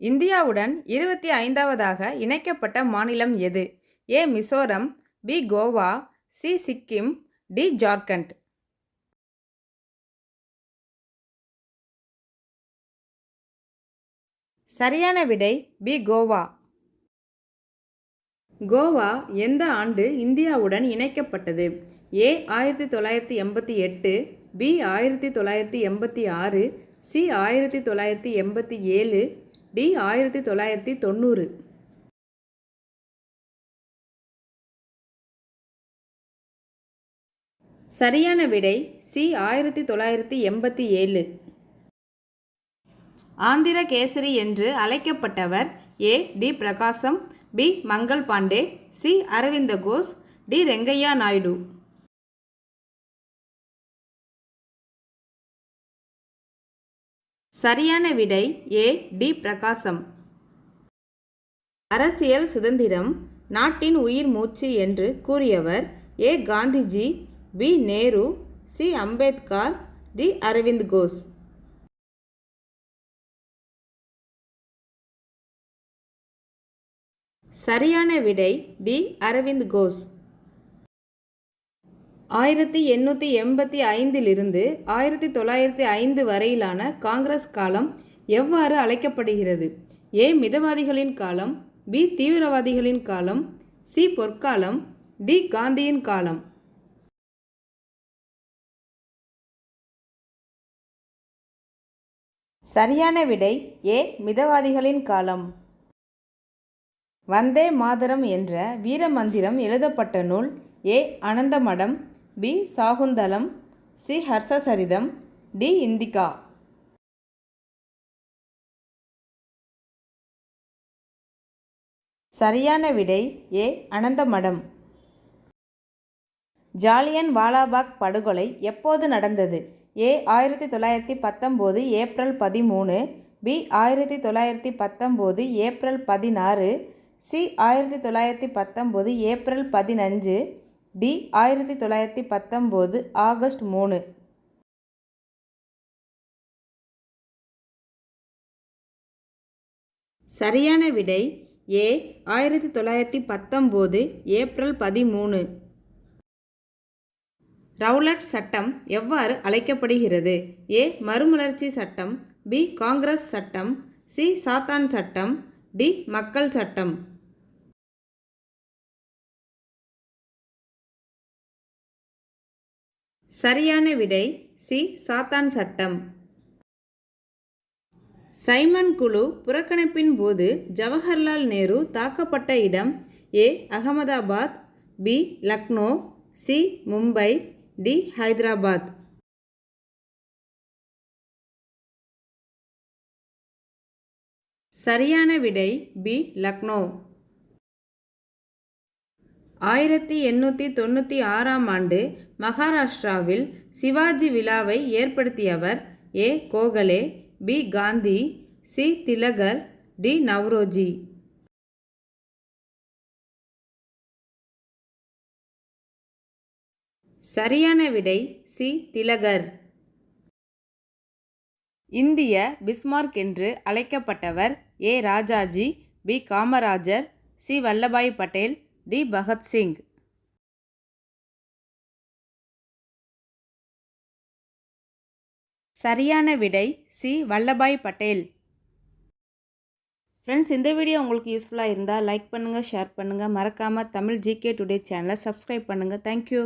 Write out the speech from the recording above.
இந்தியாவுடன் இருபத்தி ஐந்தாவதாக இணைக்கப்பட்ட மாநிலம் எது? A. Mizoram B. Goa C. Sikkim D. Jharkhand. சரியான விடை பி. கோவா. கோவா எந்த ஆண்டு இந்தியாவுடன் இணைக்கப்பட்டது? ஏ. ஆயிரத்தி தொள்ளாயிரத்தி எண்பத்தி எட்டு பி. ஆயிரத்தி தொள்ளாயிரத்தி எண்பத்தி ஆறு சி. ஆயிரத்தி தொள்ளாயிரத்தி எண்பத்தி ஏழு டி ஆயிரத்தி தொள்ளாயிரத்தி தொண்ணூறு. சரியான விடை சி ஆயிரத்தி தொள்ளாயிரத்தி எண்பத்தி ஏழு. ஆந்திர கேசரி என்று அழைக்கப்பட்டவர் A T Prakasam B Mangal Pandey C Aravinda Ghosh D Rangaiah Naidu. சரியான விடை ஏ. டி. பிரகாசம். அரசியல் சுதந்திரம் நாட்டின் உயிர் மூச்சு என்று கூறியவர் A. Gandhiji B. Nehru C. Ambedkar D. Arvind Ghosh சரியான விடை டி. அரவிந்த் கோஷ் ஆயிரத்தி எண்ணூற்றி எண்பத்தி ஐந்திலிருந்து ஆயிரத்தி தொள்ளாயிரத்தி ஐந்து வரையிலான காங்கிரஸ் காலம் எவ்வாறு அழைக்கப்படுகிறது? ஏ. மிதவாதிகளின் காலம் பி. தீவிரவாதிகளின் காலம் சி. பொற்காலம் டி. காந்தியின் காலம். சரியான விடை ஏ. மிதவாதிகளின் காலம். வந்தே மாதரம் என்ற வீரமந்திரம் எழுதப்பட்ட நூல் A. Anandamath B. Shakuntalam C. Harshacharitam D. Indica. சரியான விடை ஏ. அனந்தமடம். ஜாலியன் வாலாபாக் படுகொலை எப்போது நடந்தது? ஏ. ஆயிரத்தி தொள்ளாயிரத்தி பத்தொம்போது ஏப்ரல் பதிமூணு பி. ஆயிரத்தி தொள்ளாயிரத்தி பத்தொம்போது ஏப்ரல் பதினாறு சி. ஆயிரத்தி தொள்ளாயிரத்தி பத்தொம்போது ஏப்ரல் பதினஞ்சு டி ஆயிரத்தி தொள்ளாயிரத்தி பத்தொம்போது ஆகஸ்ட் மூணு. சரியான விடை ஏ ஆயிரத்தி தொள்ளாயிரத்தி பத்தொம்போது ஏப்ரல் பதிமூணு. ரவுலட் சட்டம் எவ்வாறு அழைக்கப்படுகிறது? ஏ மறுமலர்ச்சி சட்டம் பி காங்கிரஸ் சட்டம் சி சாத்தான் சட்டம் டி மக்கள் சட்டம். சரியான விடை சி. சாத்தான் சட்டம். சைமன் குழு புறக்கணிப்பின் போது ஜவஹர்லால் நேரு தாக்கப்பட்ட இடம் A. Ahmedabad B. Lucknow C. Mumbai D. Hyderabad. சரியான விடை பி. லக்னோ. ஆயிரத்தி எண்ணூற்றி தொண்ணூற்றி ஆறாம் ஆண்டு மகாராஷ்டிராவில் சிவாஜி விழாவை ஏற்படுத்தியவர் A. Gokhale B. Gandhi C. Tilak D. Naoroji. சரியான விடை சி. திலகர். இந்திய பிஸ்மார்க் என்று அழைக்கப்பட்டவர் A. Rajaji B. Kamarajar C. Vallabhbhai Patel D. Bhagat Singh சரியான விடை சி. வல்லபாய் பட்டேல். ஃப்ரெண்ட்ஸ் இந்த வீடியோ உங்களுக்கு யூஸ்ஃபுல்லாக இருந்தால் லைக் பண்ணுங்கள் ஷேர் பண்ணுங்கள் மறக்காமல் தமிழ் ஜிகே டுடே சேனலை சப்ஸ்கிரைப் பண்ணுங்கள் தேங்க்யூ